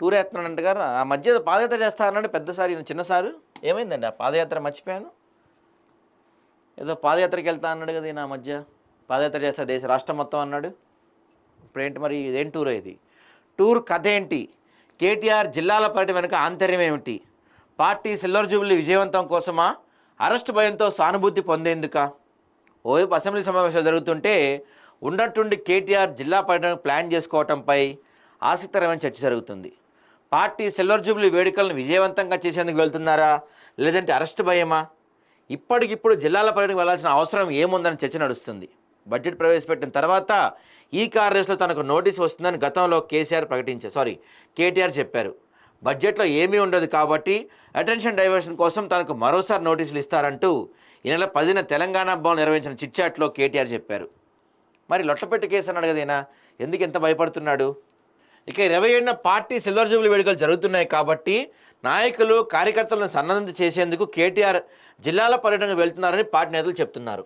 Tour వేస్తున్నాడు గారు. ఆ మధ్య పాదయాత్ర చేస్తా అన్నాడు పెద్దసారి చిన్నసారు ఏమైందండి ఆ పాదయాత్ర మర్చిపోయాను? ఏదో పాదయాత్రకి వెళ్తా అన్నాడు కదా నా మధ్య. పాదయాత్ర చేస్తా దేశ రాష్ట్రం మొత్తం అన్నాడు. ఇప్పుడేంటి మరి ఇదేం టూర్ ఇది? టూర్ కథ ఏంటి? కేటీఆర్ జిల్లాల పర్యటన వెనుక ఆంతర్యం ఏమిటి? పార్టీ సిల్వర్ జూబ్లీ విజయవంతం కోసమా? అరెస్ట్ భయంతో సానుభూతి పొందేందుక? ఓవైపు అసెంబ్లీ సమావేశాలు జరుగుతుంటే ఉన్నట్టుండి కేటీఆర్ జిల్లా పర్యటన ప్లాన్ చేసుకోవటంపై ఆసక్తికరమైన చర్చ జరుగుతుంది. పార్టీ సిల్వర్ జూబ్లీ వేడుకలను విజయవంతంగా చేసేందుకు వెళ్తున్నారా? లేదంటే అరెస్ట్ భయమా? ఇప్పటికిప్పుడు జిల్లాల పర్యటనకు వెళ్ళాల్సిన అవసరం ఏముందని చర్చ నడుస్తుంది. బడ్జెట్ ప్రవేశపెట్టిన తర్వాత ఈ కార్ రేస్లో తనకు నోటీస్ వస్తుందని గతంలో కేసీఆర్ ప్రకటించారు సారీ కేటీఆర్ చెప్పారు. బడ్జెట్లో ఏమీ ఉండదు కాబట్టి అటెన్షన్ డైవర్షన్ కోసం తనకు మరోసారి నోటీసులు ఇస్తారంటూ ఈ నెల పదిన తెలంగాణ భవన్ నిర్వహించిన చిట్చాట్లో కేటీఆర్ చెప్పారు. మరి లొట్టపెట్టి కేసు అన్నాడు కదేనా ఎందుకు ఎంత భయపడుతున్నాడు? ఇక ఇరవై ఏడున పార్టీ సిల్వర్ జూబ్లీ వేడుకలు జరుగుతున్నాయి కాబట్టి నాయకులు కార్యకర్తలను సన్నద్ధం చేసేందుకు కేటీఆర్ జిల్లాల పర్యటనకు వెళ్తున్నారని పార్టీ నేతలు చెప్తున్నారు.